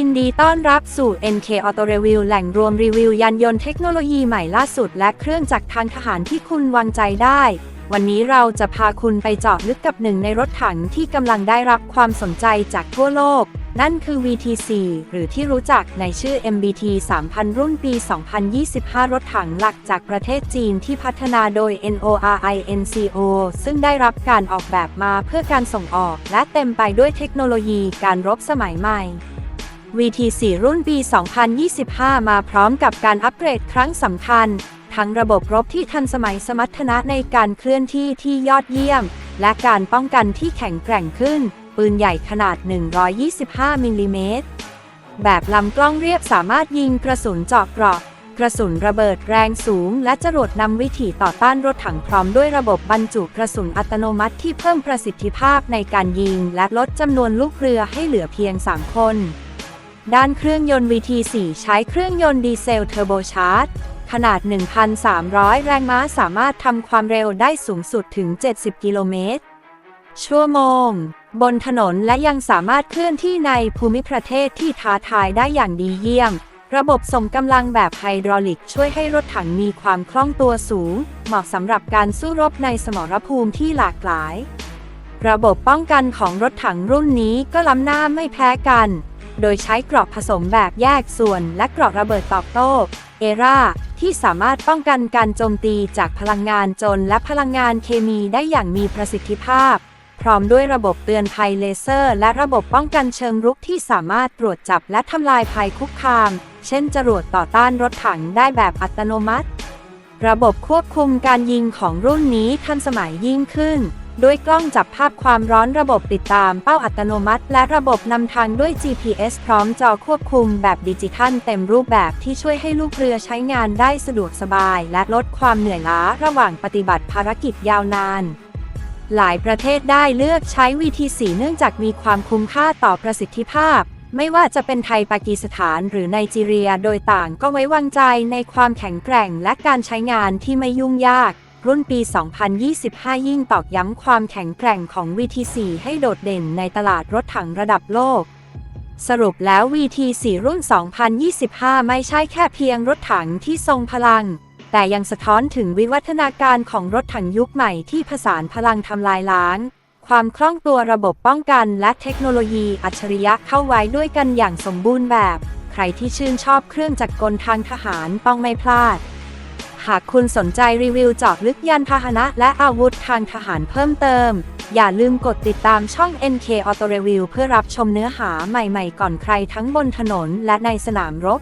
ินดีต้อนรับสู่ NK Auto Review แหล่งรวมรีวิวยานยนต์เทคโนโลยีใหม่ล่าสุด และเครื่องจักรทางทหารที่คุณวางใจได้ วันนี้เราจะพาคุณไปเจาะลึกกับหนึ่งในรถถังที่กำลังได้รับความสนใจจากทั่วโลก นั่นคือ VT4 หรือที่รู้จักในชื่อ MBT 3000 รุ่นปี 2025 รถถังหลักจากประเทศจีนที่พัฒนาโดย NORINCO ซึ่งได้รับการออกแบบมาเพื่อการส่งออก และเต็มไปด้วยเทคโนโลยีการรบสมัยใหม่ VT4 รุ่นปี 2025 มาพร้อมกับการอัปเกรดครั้งสำคัญ ทั้งระบบรบที่ทันสมัยสมรรถนะในการเคลื่อนที่ที่ยอดเยี่ยม และการป้องกันที่แข็งแกร่งขึ้น ปืนใหญ่ขนาด 125 มิลลิเมตร แบบลำกล้องเรียบสามารถยิงกระสุนเจาะเกราะกระสุนระเบิดแรงสูง และจรวดนำวิถีต่อต้านรถถังพร้อมด้วยระบบบรรจุกระสุนอัตโนมัติที่เพิ่มประสิทธิภาพในการยิง และลดจำนวนลูกเรือให้เหลือเพียง 3 คน ด้านเครื่องยนต์ VT4 ใช้เครื่องยนต์ดีเซลเทอร์โบชาร์จขนาด 1,300 แรงม้าสามารถทำความเร็วได้สูงสุดถึง 70 กิโลเมตร ชั่วโมง บนถนนและยังสามารถเคลื่อนที่ในภูมิประเทศที่ท้าทายได้อย่างดีเยี่ยม ระบบส่งกำลังแบบไฮดรอลิกช่วยให้รถถังมีความคล่องตัวสูง เหมาะสำหรับการสู้รบในสมรภูมิที่หลากหลาย ระบบป้องกันของรถถังรุ่นนี้ก็ล้ำหน้าไม่แพ้กัน โดยใช้เกราะผสมแบบแยกส่วน และเกราะระเบิดตอบโต้เอราที่สามารถป้องกันการโจมตีจากพลังงานจนและพลังงานเคมีได้อย่างมีประสิทธิภาพ พร้อมด้วยระบบเตือนภัยเลเซอร์ และระบบป้องกันเชิงรุกที่สามารถตรวจจับและทำลายภัยคุกคาม เช่นจรวดต่อต้านรถถังได้แบบอัตโนมัติ ระบบควบคุมการยิงของรุ่นนี้ทันสมัยยิ่งขึ้น ด้วยกล้องจับภาพความร้อนระบบติดตามเป้าอัตโนมัติ และระบบนำทางด้วย GPS พร้อมจอควบคุมแบบดิจิทัลเต็มรูปแบบที่ช่วยให้ลูกเรือใช้งานได้สะดวกสบาย และลดความเหนื่อยล้าระหว่างปฏิบัติภารกิจยาวนาน หลายประเทศได้เลือกใช้ VT4 เนื่องจากมีความคุ้มค่าต่อประสิทธิภาพ ไม่ว่าจะเป็นไทยปากีสถานหรือไนจีเรียโดยต่างก็ไว้วางใจในความแข็งแกร่งและการใช้งานที่ไม่ยุ่งยาก รุ่นปี 2025 ยิ่งตอกย้ำความแข็งแกร่งของ VT4 ให้โดดเด่นในตลาดรถถังระดับโลก สรุปแล้ว VT4 รุ่น 2025 ไม่ใช่แค่เพียงรถถังที่ทรงพลัง แต่ยังสะท้อนถึงวิวัฒนาการของรถถังยุคใหม่ที่ผสานพลังทำลายล้าง ความคล่องตัวระบบป้องกันและเทคโนโลยีอัจฉริยะเข้าไว้ด้วยกันอย่างสมบูรณ์แบบ ใครที่ชื่นชอบเครื่องจักรกลทางทหารต้องไม่พลาด หากคุณสนใจรีวิวเจาะลึกยานพาหนะ และอาวุธทางทหารเพิ่มเติม อย่าลืมกดติดตามช่อง NK Auto Review เพื่อรับชมเนื้อหาใหม่ๆ ก่อนใครทั้งบนถนนและในสนามรบ